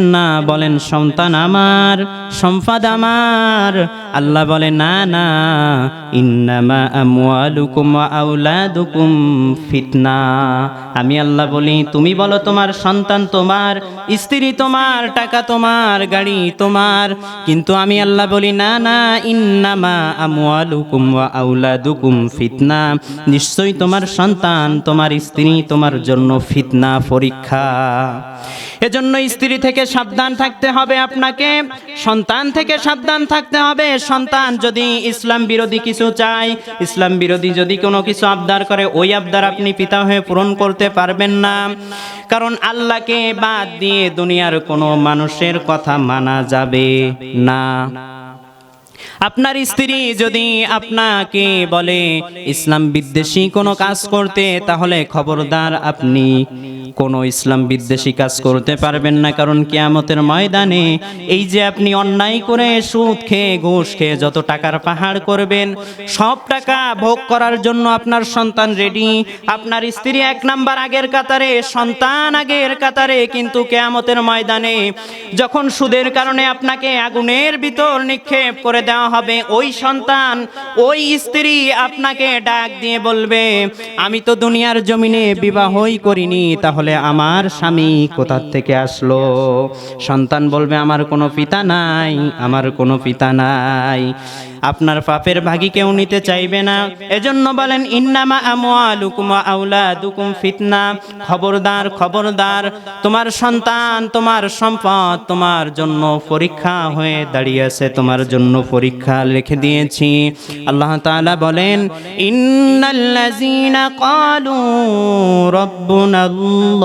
না, বলেন সন্তান আমার, সম্পাদ আমার। আল্লাহ বলে, না না, ইন্নামা ফিতনা। আমি আল্লাহ বলি, তুমি বলো তোমার সন্তান তোমার, স্ত্রী তোমার, টাকা তোমার, গাড়ি তোমার। কিন্তু আমি আল্লাহ বলি, না না, ইন্নামা আমওয়ালুকুম ওয়া আউলাদুকুম ফিতনা। নিশ্চয়ই তোমার সন্তান, তোমার স্ত্রী তোমার জন্য ফিতনা, পরীক্ষা। এজন্য স্ত্রী থেকে সাবধান থাকতে হবে আপনাকে। সন্তান থেকে সাবধান থাকতে হবে। সন্তান যদি ইসলাম বিরোধী কিছু চায়, ইসলাম বিরোধী যদি কোনো কিছু আবদার করে, ওই আবদার আপনি পিতা হয়ে পূরণ করতে পারবেন না। কারণ আল্লাহকে বাদ দিয়ে দুনিয়ার কোনো মানুষের কথা মানা যাবে না। আপনার স্ত্রী যদি আপনাকে বলে, ইসলাম বিদ্বেষী কোনো কাজ করতে, তাহলে খবরদার আপনি কোনো ইসলাম বিদ্বেষী কাজ করতে পারবেন না, কারণ কেয়ামতের ময়দানে এই যে আপনি অন্যায় করে সুদ খেয়ে, ঘুষ খেয়ে যত টাকার পাহাড় করবেন, সব টাকা ভোগ করার জন্য আপনার সন্তান রেডি আপনার স্ত্রী এক নাম্বার আগের কাতারে, সন্তান আগের কাতারে, কিন্তু কেয়ামতের ময়দানে যখন সুদের কারণে আপনাকে আগুনের ভিতর নিক্ষেপ করে দেওয়া হবে ওই সন্তান, ওই স্ত্রী আপনাকে ডাক দিয়ে বলবে, আমি তো দুনিয়ার জমিনে বিবাহই করিনি, তাহলে আমার স্বামী কোথার থেকে আসলো? সন্তান বলবে, আমার কোনো পিতা নাই, আমার কোনো পিতা নাই। আপনার পাপের ভাগি কেউ নিতে চাইবে না। এজন্য বলেন, ইন্নামা আমওয়ালুকুম ওয়া আউলাদুকুম ফিতনা। খবরদার খবরদার, তোমার সন্তান, তোমার সম্পদ, তোমার জন্য পরীক্ষা হয়ে দাঁড়িয়েছে, তোমার জন্য পরীক্ষা লিখে দিয়েছি। আল্লাহ তাআলা বলেন, ইন্নাল্লাযীনা ক্বালু রাব্বুনাল্লাহ।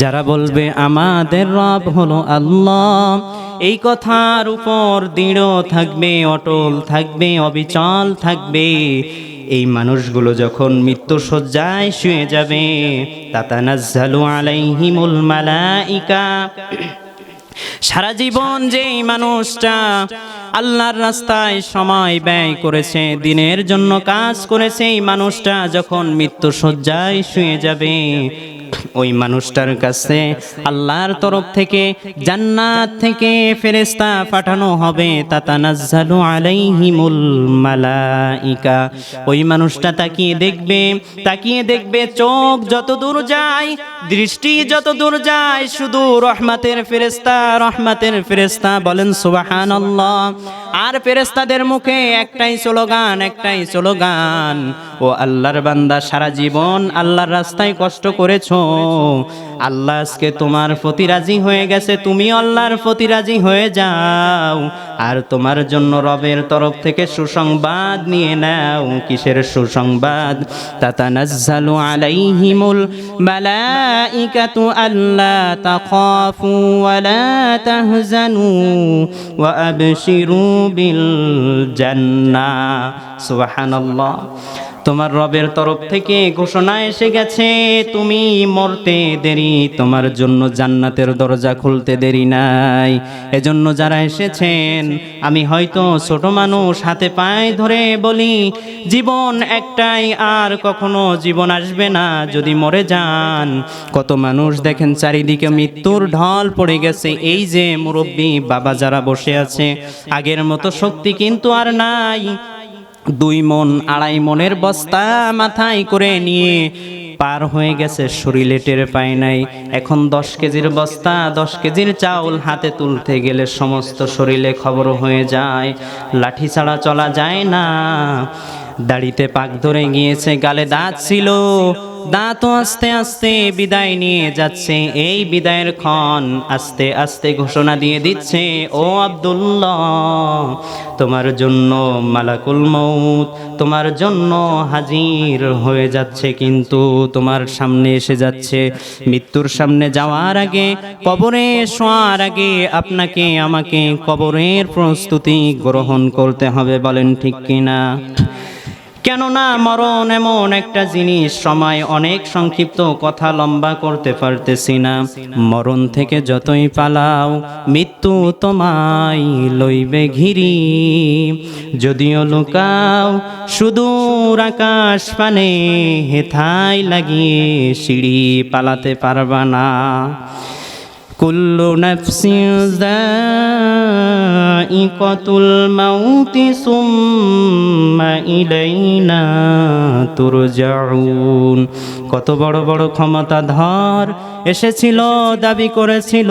যারা বলবে, আমাদের রব হলো আল্লাহ। এই কথার উপর দৃঢ় থাকবে, অটল থাকবে, অবিচল থাকবে। এই মানুষগুলো যখন মৃত্যু সজ্জায় শুয়ে যাবে, তাতানাজ্জালু আলাইহিমুল মালাইকা। সারা জীবন যেই মানুষটা আল্লাহর রাস্তায় সময় ব্যয় করেছে, দিনের জন্য কাজ করেছে, এই মানুষটা যখন মৃত্যু সজ্জায় শুয়ে যাবে ওই মানুষটার কাছে আল্লাহর তরফ থেকে, জান্নাত থেকে ফেরেস্তা পাঠানো হবে। তাতানাজ্জালু আলাইহিমুল মালাইকা। ওই মানুষটা তাকিয়ে দেখবে তাকিয়ে দেখবে চোখ যত দূর যায়, দৃষ্টি যত দূর যায়, শুধু রহমাতের ফেরেস্তা রহমাতের ফেরেস্তা বলেন, সুবহানাল্লাহ। আর ফেরেস্তাদের মুখে একটাই স্লোগান একটাই স্লোগান, ও আল্লাহর বান্দা, সারা জীবন আল্লাহর রাস্তায় কষ্ট করেছ। আল্লাহ আজকে তোমার প্রতি হয়ে গেছে, তুমি আল্লাহর প্রতি হয়ে যাও। আর তোমার জন্য রবের তরফ থেকে সুসংবাদ নিয়ে নাও, কিসের সুসংবাদ? তাতানাজ্জালু আলাইহিমুল মালাইকাতু আল্লা তাখাফু ওয়ালা তাহজানু ওয়া আবশিরু বিল জান্নাহ। সুবহানাল্লাহ। তোমার রবের তরফ থেকে ঘোষণা এসে গেছে, তুমি মরতে দেরি, তোমার জন্য জান্নাতের দরজা খুলতে দেরি নাই। এজন্য যারা এসেছেন, আমি হয়তো ছোট মানুষ, হাতে পায়ে ধরে বলি, জীবন একটাই, আর কখনো জীবন আসবে না, যদি মরে যান। কত মানুষ দেখেন চারিদিকে মৃত্যুর ঢল পড়ে গেছে, এই যে মুরব্বী বাবা যারা বসে আছে, আগের মতো শক্তি কিন্তু আর নাই। দুই মন, আড়াই মনের বস্তা মাথায় করে নিয়ে পার হয়ে গেছে, শরীরে টের পায় নাই। এখন দশ কেজির বস্তা, দশ কেজির চাউল হাতে তুলতে গেলে সমস্ত শরীরে খবর হয়ে যায়, লাঠি ছাড়া চলা যায় না। দাড়িতে পাক ধরে গিয়েছে, গালে দাঁত ছিল দাঁতও আস্তে আস্তে বিদায় নিয়ে যাচ্ছে। এই বিদায়ের ক্ষণ আস্তে আস্তে ঘোষণা দিয়ে দিচ্ছে, ও আব্দুল্লাহ, তোমার জন্য মালাকুল মৌত তোমার জন্য হাজির হয়ে যাচ্ছে কিন্তু তোমার সামনে এসে যাচ্ছে। মৃত্যুর সামনে যাওয়ার আগে, কবরে শোয়ার আগে আপনাকে, আমাকে কবরের প্রস্তুতি গ্রহণ করতে হবে। বলেন, ঠিক কিনা কেননা মরণ এমন একটা জিনিস, সময় অনেক সংক্ষিপ্ত কথা লম্বা করতে পারতেছি না। মরণ থেকে যতই পালাও, মৃত্যু তোমায় লইবে ঘিরি। যদিও লুকাও সুদূর আকাশ পানে, হেথায় লাগিয়ে সিঁড়ি পালাতে পারবা না। কুল্লু نفس ذائقة الموت ثم إلينا ترجعون কত বড় বড় ক্ষমতা ধর এসেছিল দাবি করেছিল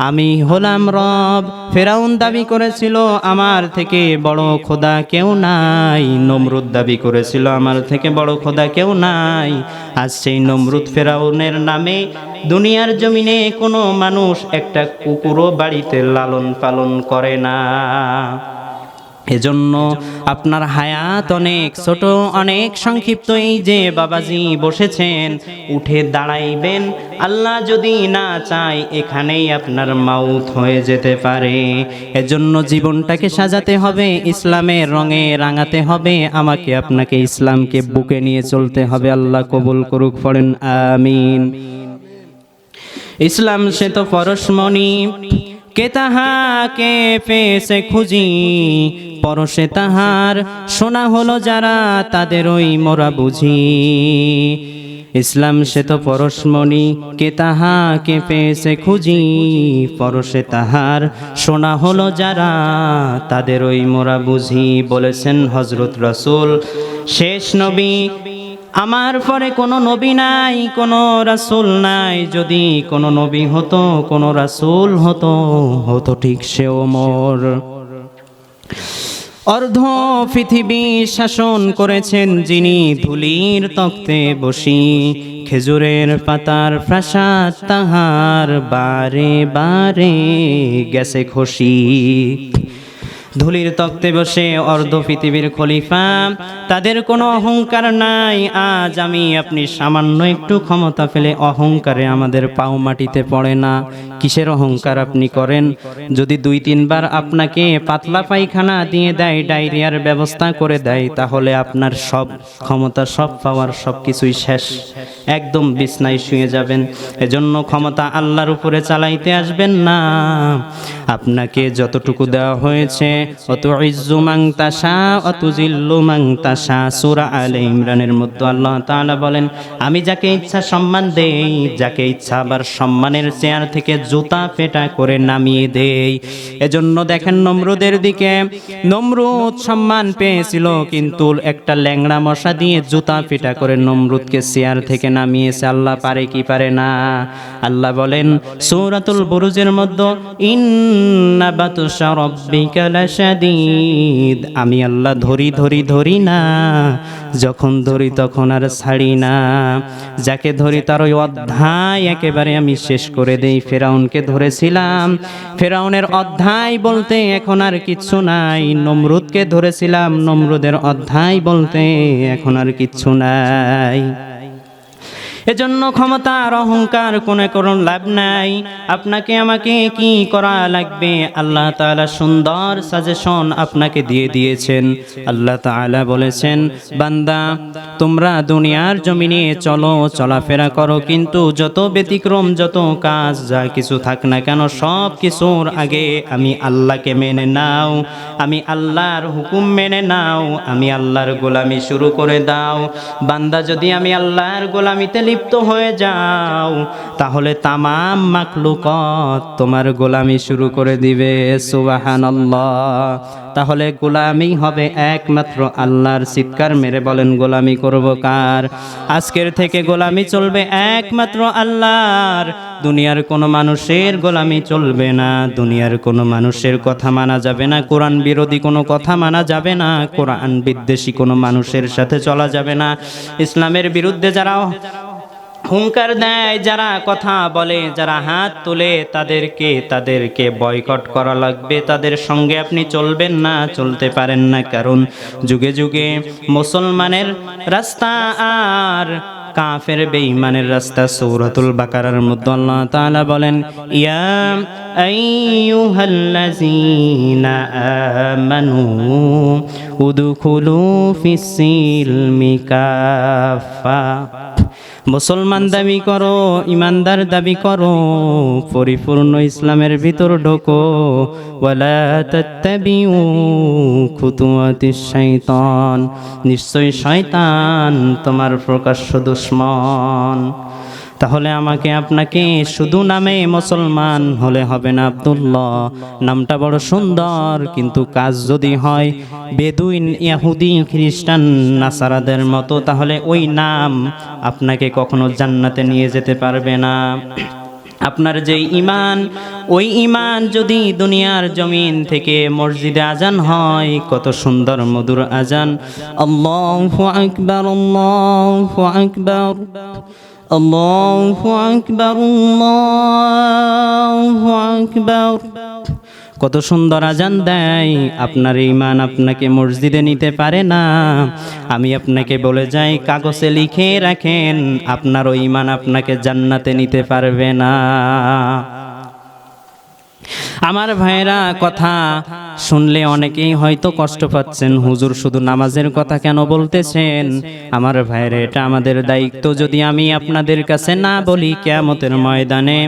আমি হলাম রব। ফেরাউন দাবি করেছিল, আমার থেকে বড় খোদা কেউ নাই। নমরুদ দাবি করেছিল, আমার থেকে বড় খোদা কেউ নাই। আজ সেই নমরুদ ফেরাউনের নামে দুনিয়ার জমিনে কোনো মানুষ একটা কুকুরও বাড়িতে লালন পালন করে না। এজন্য আপনার হায়াত অনেক, ছোট অনেক, সংক্ষিপ্ত এই যে বাবাজি বসেছেন, উঠে দাঁড়াইবেন। আল্লাহ যদি না চায়, এখানেই আপনার মাউথ হয়ে যেতে পারে। এজন্য জীবনটাকে সাজাতে হবে, ইসলামের রঙে রাঙাতে হবে। আমাকে আপনাকে ইসলামকে বুকে নিয়ে চলতে হবে। আল্লাহ কবুল করুক, পড়েন, আমিন। ইসলাম সে তো পরশমণি। কে তাহাকে পেয়েছে খুঁজি? পরশে তাহার শোনা হলো যারা তাদের ওই মোরা বুঝি। ইসলাম সে তো পরশমণি, কে তাহাকে পেয়েছে খুঁজি? পরশে তাহার শোনা হলো যারা তাদের ওই মোরা বুঝি, বলেছেন হজরত রসুল। শেষ নবী আমার পরে কোনো নবী নাই, কোনো রাসূল নাই। যদি কোনো নবী হতো, কোনো রাসূল হতো হতো ঠিক সেও মোর। অর্ধ পৃথিবী শাসন করেছেন যিনি, ধুলির তক্তে বসি, খেজুরের পাতার প্রাসাদ তাহার বারে বারে গেছে খুশি ধুলির তক্তে বসে অর্ধ পৃথিবীর খলিফা। তাদের কোনো অহংকার নাই। আজ আমি আপনি সামান্য একটু ক্ষমতা ফেলে অহংকারে আমাদের পাও মাটিতে পড়ে না। কিসের অহংকার আপনি করেন? যদি দুই তিনবার আপনাকে পাতলা পায়খানা দিয়ে দেয়, ডায়রিয়ার ব্যবস্থা করে দেয়, তাহলে আপনার সব ক্ষমতা, সব পাওয়ার সব কিছুই শেষ। একদম বিছনায় শুয়ে যাবেন। এজন্য ক্ষমতা আল্লাহর উপরে চালাইতে আসবেন না। আপনাকে যতটুকু দেওয়া হয়েছে অত ইজ্জু মাং তাসা অত জিল্লু মাং তাসা সুরা আলে ইমরানের মধ্যে আল্লাহ তাআলা বলেন, আমি যাকে ইচ্ছা সম্মান দেই, যাকে ইচ্ছা আবার সম্মানের চেয়ার থেকে জুতা পেটা করে নামিয়ে দেই। এজন্য দেখেন নমরুদের দিকে নমরুদ সম্মান পেয়েছিল, কিন্তু একটা ল্যাংড়া মশা দিয়ে জুতা পেটা করে নমরুদকে চেয়ার থেকে নামিয়েছে, আল্লাহ পারে কি পারে না? আল্লাহ বলেন, সূরাতুল বুরুজের মধ্যে লাশাদীদ আমি আল্লাহ ধরি ধরি ধরি না। যখন ধরি তখন আর ছাড়ি না। যাকে ধরি তার ওই অধ্যায় একেবারে আমি শেষ করে দেই। ফেরাউনকে ধরেছিলাম। ফেরাউনের অধ্যায় বলতে এখন আর কিচ্ছু নাই। নমরুদকে ধরেছিলাম। নমরুদের অধ্যায় বলতে এখন আর কিচ্ছু নাই। এজন্য ক্ষমতার অহংকার কোনো কোনো লাভ নাই। আপনাকে আমাকে কি করা লাগবে? আল্লাহ তাআলা সুন্দর সাজেশন আপনাকে দিয়ে দিয়েছেন। আল্লাহ তাআলা বলেছেন, বান্দা, তোমরা দুনিয়ার জমিনে চলো, চলাফেরা করো, কিন্তু যত ব্যতিক্রম, যত কাজ, যা কিছু থাক না কেন, সব কিছুর আগে আমি আল্লাহকে মেনে নাও। আমি আল্লাহর হুকুম মেনে নাও। আমি আল্লাহর গোলামি শুরু করে দাও। বান্দা, যদি আমি আল্লাহর গোলামিতে লিপ্ত হয়ে যাও, তাহলে তামাম মাকলুকত তোমার গোলামি শুরু করে দিবে সুবাহান তাহলে গোলামি হবে একমাত্র আল্লাহর চিৎকার মেরে বলেন, গোলামি করব কার? আজকের থেকে গোলামি চলবে একমাত্র আল্লাহর। দুনিয়ার কোনো মানুষের গোলামি চলবে না, দুনিয়ার কোনো মানুষের কথা মানা যাবে না, কোরআন বিরোধী কোনো কথা মানা যাবে না, কোরআন বিদ্বেষী কোনো মানুষের সাথে চলা যাবে না। ইসলামের বিরুদ্ধে যারা হুঙ্কার দেয় যারা কথা বলে, যারা হাত তোলে তাদেরকে তাদেরকে বয়কট করা লাগবে। তাদের সঙ্গে আপনি চলবেন না, চলতে পারেন না। কারণ যুগে যুগে মুসলমানের রাস্তা আর কাফের বেঈমানের রাস্তা সৌরাতুল বাকারার মধ্যে আল্লাহ তাআলা বলেন, ইয়া আইয়ুহাল্লাযীনা আমানু উদখুলু ফিস-সিলমি কাফা মুসলমান দাবি করো, ইমানদার দাবি করো, পরিপূর্ণ ইসলামের ভিতর ঢোকো। তাত্তাবিউ নিশ্চয় শয়তান তোমার প্রকাশ্য দুশ্মন। তাহলে আমাকে আপনাকে শুধু নামে মুসলমান হলে হবে না আবদুল্লাহ। নামটা বড় সুন্দর, কিন্তু কাজ যদি হয় বেদুইন, ইয়াহুদি, খ্রিস্টান, নাসারাদের মতো, তাহলে ওই নাম আপনাকে কখনো জান্নাতে নিয়ে যেতে পারবে না। আপনার যে ইমান ওই ইমান যদি দুনিয়ার জমিন থেকে মসজিদে আজান হয়, কত সুন্দর মধুর আজান। আল্লাহু আকবর আল্লাহু আকবর, আল্লাহু আকবার আল্লাহু আকবার। কত সুন্দর আজান দেয়। আপনার ইমান আপনাকে মসজিদে নিতে পারে না। আমি আপনাকে বলে যাই, কাগজে লিখে রাখেন, আপনার ওই ইমান আপনাকে জান্নাতে নিতে পারবে না। আমার ভাইরা, কথা শুনলে অনেকেই হয়তো কষ্ট পাচ্ছেন। হুজুর শুধু নামাজের কথা কেন বলতেছেন? আমার ভাইরা, এটা আমাদের দায়িত্ব। যদি আমি আপনাদের কাছে না বলি, কেয়ামতের ময়দানে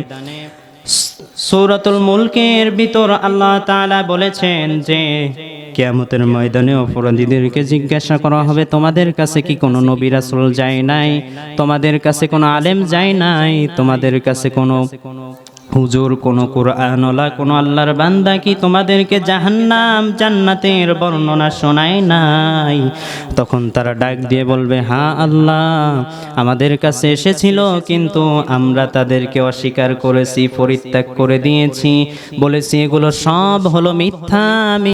সৌরাতুল মুলকের ভিতর আল্লাহ তালা বলেছেন যে, কেয়ামতের ময়দানে অপরাধীদেরকে জিজ্ঞাসা করা হবে, তোমাদের কাছে কি কোনো নবী আসল যায় নাই? তোমাদের কাছে কোনো আলেম যায় নাই? তোমাদের কাছে কোনো হুজুর, কোন কোরআনলা কোন আল্লাহর বান্দা কি তোমাদেরকে জাহান্নাম, জান্নাতের বর্ণনা শোনায় নাই? তখন তারা ডাক দিয়ে বলবে হ্যাঁ আল্লাহ, আমাদের কাছে এসেছিল, কিন্তু আমরা তাদেরকে অস্বীকার করেছি, পরিত্যাগ করে দিয়েছি। বলেছি, এগুলো সব হলো মিথ্যা, আমি